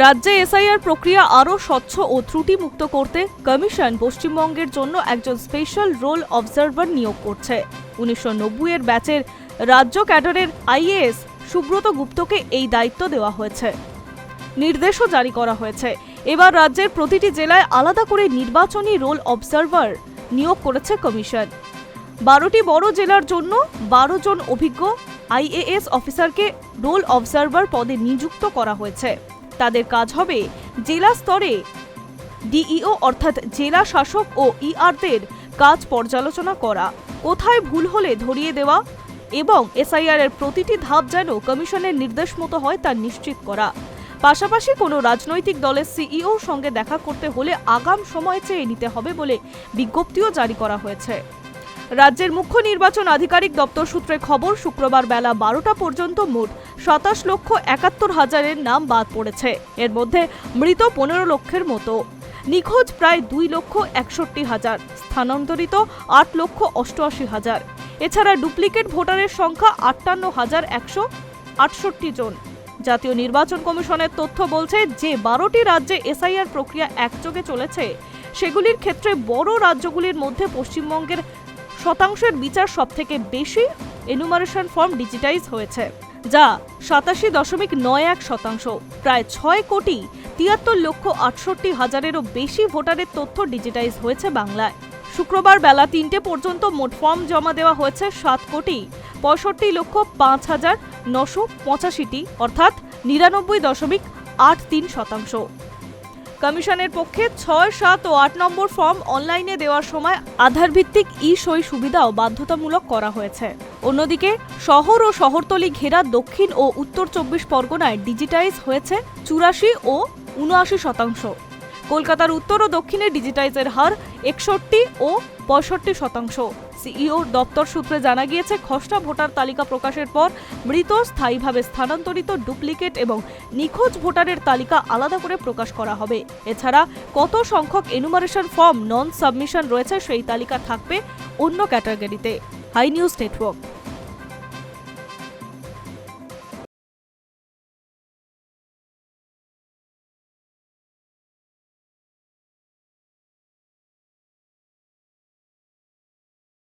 রাজ্যে এসআইআর প্রক্রিয়া আরও স্বচ্ছ ও ত্রুটিমুক্ত করতে কমিশন পশ্চিমবঙ্গের জন্য একজন স্পেশাল রোল অবজারভার নিয়োগ করছে। উনিশশো এর ব্যাচের রাজ্য ক্যাডারের আইএএস সুব্রত গুপ্তকে এই দায়িত্ব দেওয়া হয়েছে। নির্দেশও জারি করা হয়েছে। এবার রাজ্যের প্রতিটি জেলায় আলাদা করে নির্বাচনী রোল অবজারভার নিয়োগ করেছে কমিশন। বারোটি বড় জেলার জন্য বারো জন অভিজ্ঞ আইএএস অফিসারকে রোল অবজারভার পদে নিযুক্ত করা হয়েছে। তাদের কাজ হবে জেলা স্তরে। ডিইও অর্থাৎ জেলা শাসক ও ইআরদের কাজ পর্যালোচনা করা, কোথায় ভুল হলে ধরিয়ে দেওয়া এবং এসআইআর এর প্রতিটি ধাপ যেন কমিশনের নির্দেশ মতো হয় তা নিশ্চিত করা। পাশাপাশি কোনো রাজনৈতিক দলের সিইওর সঙ্গে দেখা করতে হলে আগাম সময় চেয়ে নিতে হবে বলে বিজ্ঞপ্তিও জারি করা হয়েছে। রাজ্যের মুখ্য নির্বাচন আধিকারিক দপ্তর সূত্রে খবর, শুক্রবার বেলা বারোটা পর্যন্ত মোট সাতাশ লক্ষ একাত্তর হাজারের নাম বাদ পড়েছে। এর মধ্যে মৃত পনেরো লক্ষের মতো। নিখোঁজ প্রায় দুই লক্ষ একষট্টি হাজার। স্থানান্তরিত আট লক্ষ অষ্টআশি হাজার। এছাড়া ডুপ্লিকেট ভোটারের সংখ্যা আটান্ন হাজার একশো আটষট্টি জন। জাতীয় নির্বাচন কমিশনের তথ্য বলছে, যে বারোটি রাজ্যে এসআইআর প্রক্রিয়া একযোগে চলেছে, সেগুলির ক্ষেত্রে বড় রাজ্যগুলির মধ্যে পশ্চিমবঙ্গের শতাংশের বিচার সবথেকে বেশি এনুমারেশন ফর্ম ডিজিটাইজ হয়েছে, যা সাতাশি দশমিক নয় এক শতাংশ, প্রায় ছয় কোটি তিয়াত্তর লক্ষ আটষট্টি হাজারেরও বেশি ভোটারের তথ্য ডিজিটাইজ হয়েছে বাংলায়। শুক্রবার বেলা তিনটে পর্যন্ত মোট ফর্ম জমা দেওয়া হয়েছে সাত কোটি পঁয়ষট্টি লক্ষ পাঁচ হাজার নশো পঁচাশিটি, অর্থাৎ নিরানব্বই দশমিক আট তিন শতাংশ। কমিশনের পক্ষে ছয়, সাত ও আট নম্বর ফর্ম অনলাইনে দেওয়ার সময় আধার ভিত্তিক ই সই সুবিধাও বাধ্যতামূলক করা হয়েছে। অন্যদিকে, শহর ও শহরতলি ঘেরা দক্ষিণ ও উত্তর চব্বিশ পরগনায় ডিজিটাইজ হয়েছে চুরাশি ও উনআশি শতাংশ। কলকাতার উত্তর ও দক্ষিণে ডিজিটাইজের হার একষট্টি ও পঁয়ষট্টি শতাংশ। সিইও দপ্তর সূত্রে জানা গিয়েছে, খসড়া ভোটার তালিকা প্রকাশের পর মৃত, স্থায়ীভাবে স্থানান্তরিত ডুপ্লিকেট এবং নিখোঁজ ভোটারের তালিকা আলাদা করে প্রকাশ করা হবে। এছাড়া কত সংখ্যক এনুমারেশন ফর্ম নন সাবমিশন রয়েছে সেই তালিকা থাকবে অন্য ক্যাটাগরিতে। High news network.